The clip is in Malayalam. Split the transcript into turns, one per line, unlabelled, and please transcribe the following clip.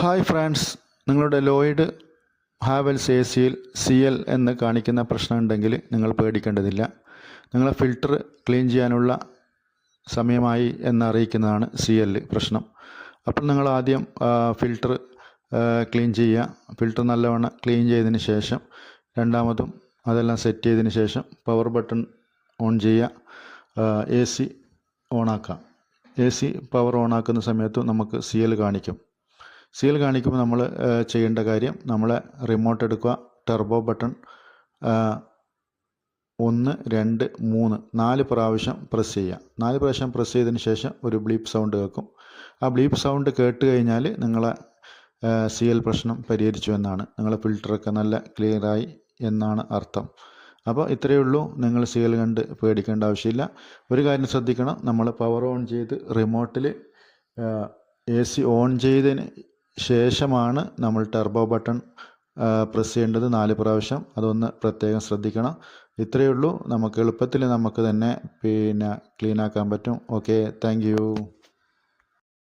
ഹായ് ഫ്രണ്ട്സ് നിങ്ങളുടെ ലോയിഡ് ഹാവൽസ് എ സിയിൽ സി എൽ എന്ന് കാണിക്കുന്ന പ്രശ്നം ഉണ്ടെങ്കിൽ നിങ്ങൾ പേടിക്കേണ്ടതില്ല. നിങ്ങളെ ഫിൽറ്റർ ക്ലീൻ ചെയ്യാനുള്ള സമയമായി എന്നറിയിക്കുന്നതാണ് സി എൽ പ്രശ്നം. അപ്പോൾ നിങ്ങൾ ആദ്യം ഫിൽറ്റർ ക്ലീൻ ചെയ്യുക. ഫിൽറ്റർ നല്ലവണ്ണം ക്ലീൻ ചെയ്തതിന് ശേഷം രണ്ടാമതും അതെല്ലാം സെറ്റ് ചെയ്തതിന് ശേഷം പവർ ബട്ടൺ ഓൺ ചെയ്യുക. എ സി ഓണാക്കാം എ സി പവർ ഓണാക്കുന്ന സമയത്ത് നമുക്ക് സി എൽ കാണിക്കും. സി എൽ കാണിക്കുമ്പോൾ നമ്മൾ ചെയ്യേണ്ട കാര്യം നമ്മളെ റിമോട്ട് എടുക്കുക. ടെർബോ ബട്ടൺ ഒന്ന് രണ്ട് മൂന്ന് നാല് പ്രാവശ്യം പ്രസ് ചെയ്യുക. നാല് പ്രാവശ്യം പ്രസ് ചെയ്തതിന് ശേഷം ഒരു ബ്ലീപ്പ് സൗണ്ട് കേൾക്കും. ആ ബ്ലീപ്പ് സൗണ്ട് കേട്ട് കഴിഞ്ഞാൽ നിങ്ങളെ സി എൽ പ്രശ്നം പരിഹരിച്ചു എന്നാണ്. നിങ്ങളെ ഫിൽറ്ററൊക്കെ നല്ല ക്ലിയറായി എന്നാണ് അർത്ഥം. അപ്പോൾ ഇത്രയേ ഉള്ളൂ. നിങ്ങൾ സി എൽ കണ്ട് പേടിക്കേണ്ട ആവശ്യമില്ല. ഒരു കാര്യം ശ്രദ്ധിക്കണം. നമ്മൾ പവർ ഓൺ ചെയ്ത് റിമോട്ടിൽ എ സി ഓൺ ചെയ്തതിന് ശേഷമാണ് നമ്മൾ ടെർബോ ബട്ടൺ പ്രസ് ചെയ്യേണ്ടത് നാല് പ്രാവശ്യം. അതൊന്ന് പ്രത്യേകം ശ്രദ്ധിക്കണം. ഇത്രയേ ഉള്ളൂ. നമുക്ക് എളുപ്പത്തിൽ നമുക്ക് തന്നെ പിന്നെ ക്ലീൻ ആക്കാൻ പറ്റും. Okay thank